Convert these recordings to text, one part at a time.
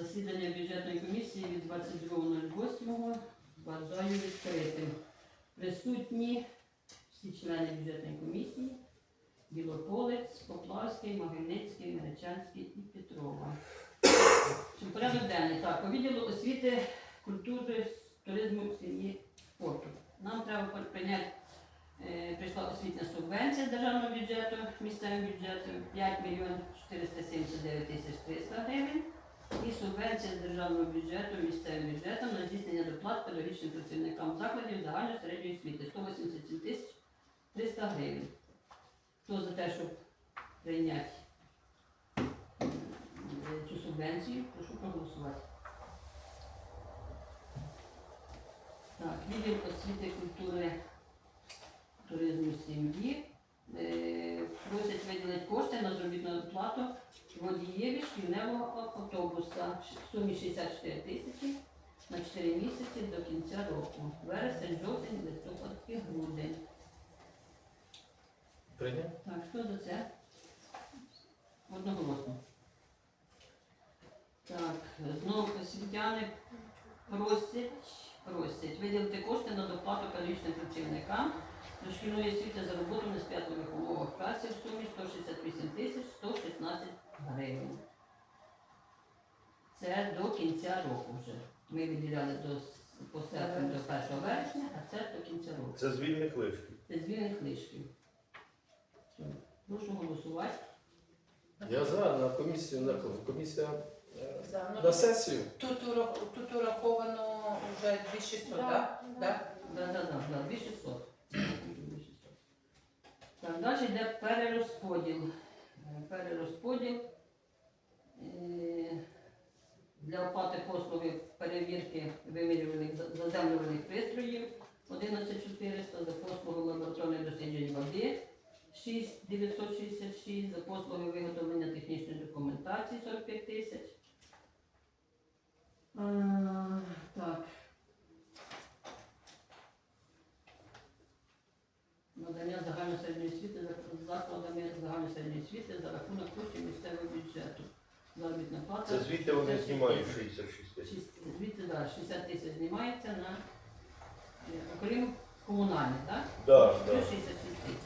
Засідання бюджетної комісії від 22.08 вважаю відкритим. Присутні всі члени бюджетної комісії. Білополець, Поплавський, Могильницький, Меречанський і Петрова. Порядок денний? Так, по відділу освіти, культури, туризму, сім'ї, спорту. Нам треба прийняти, е, прийшла освітня субвенція державного бюджету, місцевим бюджетом 5 мільйонів 479 тисяч 300 гривень. І субвенція з державного бюджету місцевим бюджетом на здійснення доплат педагогічним працівникам закладів загальної середньої освіти 187 тисяч 300 гривень. Хто за те, щоб прийняти е, цю субвенцію, прошу проголосувати. Так, відділ освіти, культури, туризму, сім'ї. Просять виділити кошти на заробітну плату водієві шкільневого автобуса в сумі 64 тисячі на 4 місяці до кінця року. Вересень, жовтень, листопад і грудень. Прийняв? Так, хто за це? Одноголосно. Так, знову освітяни просять, просять виділити кошти на доплату педагогічним працівникам до шкільної освіти за роботу на сприятливих умовах праці в сумі 168 тисяч 116 гривень. Це до кінця року вже. Ми виділяли до по серпню до 1 вересня, а це до кінця року. Це з вільних лишків. Це звільнених лишків. Прошу голосувати. Я за на комісію, на комісія е, За, ну, на сесію. Тут, урах- тут ураховано вже 2600, так? Да. Да, да, да, да, 2600. Так, далі йде перерозподіл. Е, Перерозподіл е, для оплати послуги перевірки вимірюваних заземлюваних пристроїв 11400, за послуги лабораторних досліджень води 6966, за послуги виготовлення технічної документації 45 тисяч. Е, Так. Надання загальної середньої освіти за закладами загальної середньої освіти за рахунок коштів місцевого бюджету. Заробітна плата. Це звідти вони знімають 66 тисяч. Шість- Звідти да, 60 тисяч знімається на е, окрім комунальних, так? Да, Плюс да. 66 тисяч.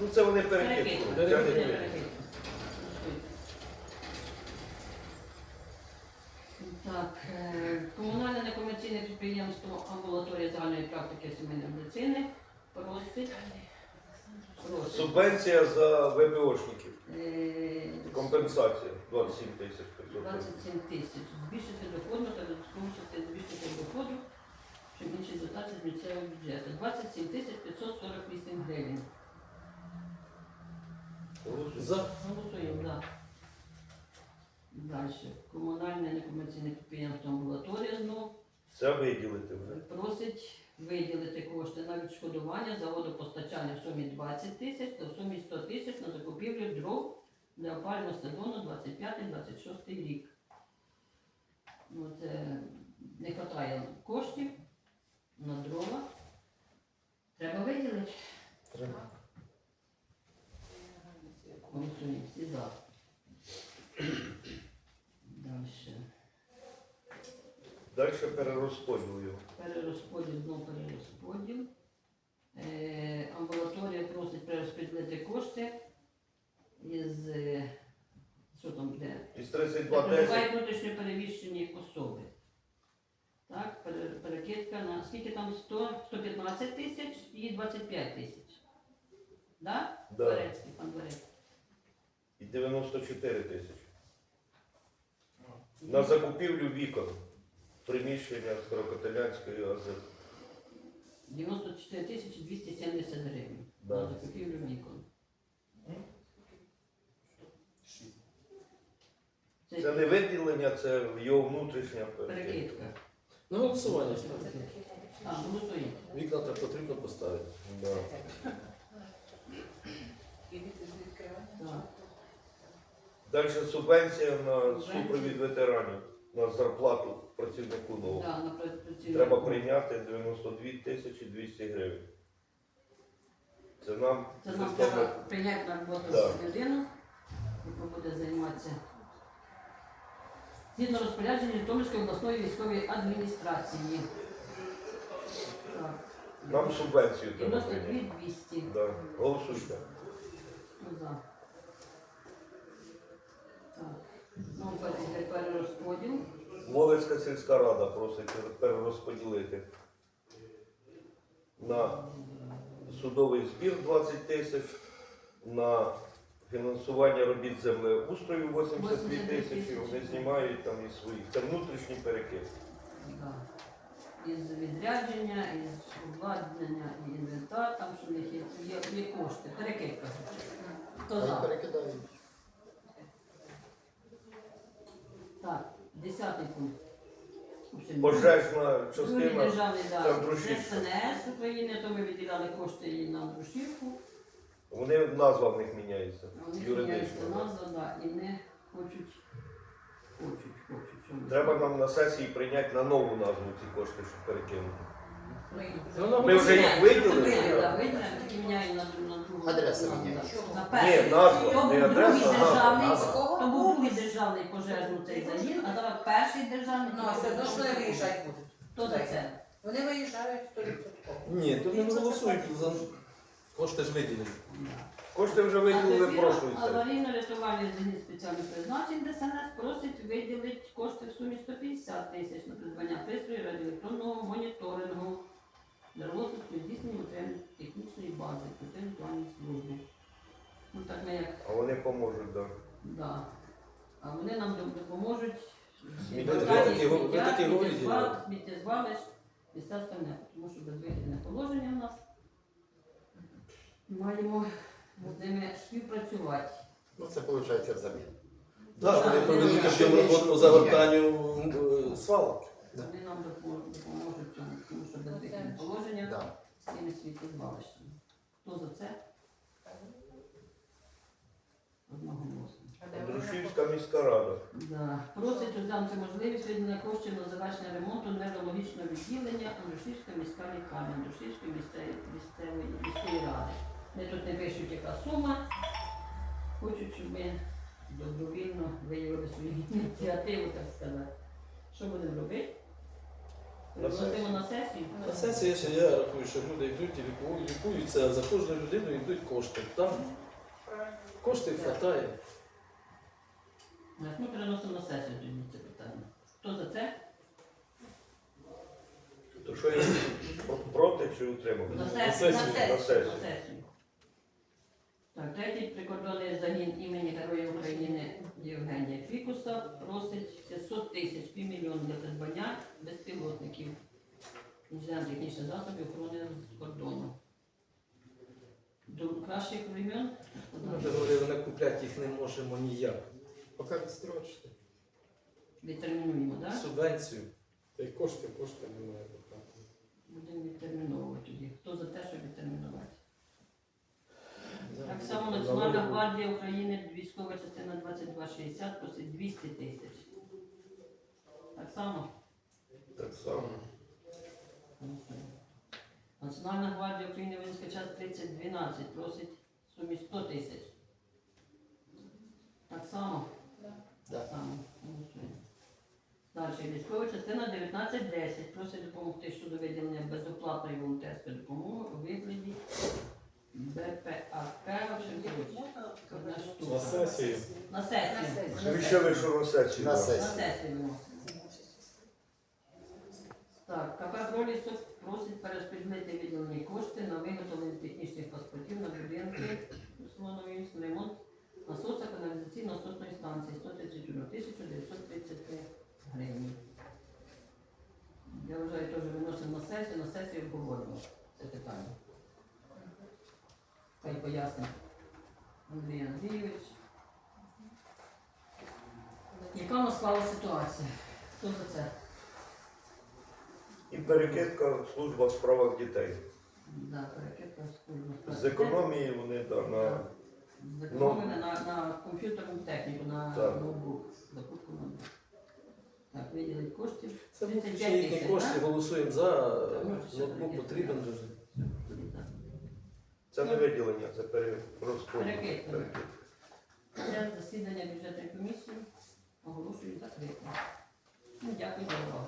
Ну це вони. Це не Перекидку. ми. Так, е, комунальне некомерційне підприємство амбулаторія загальної практики сімейної медицини просить Субвенція за ВПОшників. е, Компенсація 27 тисяч 27 тисяч. Збільшити доходну та додаткову частину збільшити доходу, щоб інші дотації з місцевого бюджету. 27 тисяч 548 гривень. За. Голосуємо, так. Далі. Комунальне некомерційне підприємство амбулаторія знов Це виділити вже. просить виділити кошти на відшкодування за водопостачання в сумі 20 тисяч та в сумі 100 тисяч на закупівлю дров для опалювального сезону 25-26 рік. Ну, це не вистачає коштів на дрова. Треба виділити. Треба. Всі за. Далі. Далі перерозподіл його. Перерозподіл, знову перерозподіл. Е, амбулаторія просить перерозподілити кошти із е, що там де? Із Де 32 проживають 10 внутрішньо переміщені особи. Так, пере- перекидка на скільки там 100, 115 тисяч і 25 тисяч. Да? Да. Дворецький, пан Дворецький. і 94 тисячі. На закупівлю вікон. Приміщення Старокотелянської АЗ. 94 тисячі 270 гривень. Да. На закупівлю вікон. Це не виділення, це його внутрішня перекидка. На голосування ставте. А, голосуємо. Вікна так потрібно поставити. Да. Так. Далі субвенція на супровід ветеранів, на зарплату працівнику нового. Да, на працівнику. Треба прийняти 92 тисячі 200 гривень. Це нам Це нам система- треба прийняти на роботу Да. людину, яка буде займатися Згідно розпорядження Житомирської обласної військової адміністрації. Так. Нам субвенцію треба 92 прийняти. 200. Да. Голосуйте. Ну, За. Перерозподіл. Ловецька сільська рада просить перерозподілити на судовий збір 20 тисяч, на фінансування робіт землеустрою 82 тисячі, вони знімають там і своїх. Це внутрішній перекид. Да. Із відрядження, із обладнання і інвентар, там що в них є, є, є кошти, перекидка. Хто за? перекидають. Так, десятий пункт. В Пожежна Другий частина. державний да. там дружівка. СНС України, то ми виділяли кошти і на дружівку. Вони назва в них міняється. Вони міняються да. назва, да, і не хочуть, хочуть, хочуть. ми- Треба нам на сесії прийняти на нову назву ці кошти, щоб перекинути. Ми вже їх виділили? Адреса міняється. Ні, перший. назва, То не був адреса, а назва. то був другий державний пожежний цей загін, а зараз перший державний. Ну, а все одно ж вони виїжджати будуть. Хто за це? Вони виїжджають 100%. Ні, то не голосують за кошти ж виділені. Кошти вже виділили прошлої сесії. Аварійно-рятувальний загін спеціальних призначень ДСНС просить виділити кошти в сумі 150 тисяч на придбання пристрою радіоелектронного моніторингу для розвитку здійснення матеріально-технічної бази континентальної служби. Ну так ми як, А вони поможуть, так. да. А вони нам допоможуть сміттєзвалищ, місця остальне, тому що без вихідне положення в нас. Маємо з ними співпрацювати. Ну це виходить взамін. Так, вони проведуть ще роботу по загортанню е, свалок. Да. Вони нам допоможуть, тому що без вихідне положення Да. з цими сміттєзвалищами. Хто за це? Одноголосно. А де Друшівська міська рада. Да. Просить розглянути можливість виділення коштів на завершення ремонту неврологічного відділення Андрушівська міська лікарня, Андрушівської місцевої, місцевої міської ради. Вони тут не пишуть, яка сума. Хочуть, щоб ми добровільно виявили свою ініціативу, так сказати. Що будемо робити? На сесію. На сесію? На сесії ще я рахую, що люди йдуть і лікують- лікуються, а за кожну людину йдуть кошти. Там коштів вистачає. Ми переносимо на сесію тоді це питання. Хто за це? То що я проти чи сесію. сесію. На сесію. На сесію. Так, третій прикордонний загін імені Героя України Євгенія Фікуса просить 500 тисяч, півмільйона для придбання безпілотників інженерно-технічних засобів охорони з кордону. До кращих времен Ми вже говорили, ми купляти їх не можемо ніяк. Поки відстрочити. відтермінуємо, так? Субвенцію. Та й кошти, кошти немає. Будемо відтерміновувати тоді. Хто за те, щоб відтермінувати? Так само Національна гвардія України, військова частина 2260 просить 200 тисяч. Так само. Так само. Національна гвардія України воїнська час 3012 просить в сумі 100 тисяч. Так само. Да. Так само. Далі військова частина 1910 просить допомогти щодо виділення безоплатної волонтерської допомоги у вигляді На сесії. На сесію. На сесію. На Ще сесію. вийшов на сесію. На да. сесію. На сесію. Так, КП «Пролісок» просить перерозподілити відділені кошти на виготовлення технічних паспортів Андрій Андрійович. Яка у нас склала ситуація? Хто за це? І перекидка служба в справах дітей. Да, перекидка служба З економії вони да, на Зекономили на, на комп'ютерну техніку, на Так. ноутбук. Закупку ноутбук. Так, виділить коштів. Це 35 внутрішні їхні тисяч, кошти, голосуємо за. Ну, Ноутбук потрібен дуже. Це не виділення, це перерозподіл. Перекидка. Це засідання бюджетної комісії. Оголошую закритим. Ну, дякую за увагу.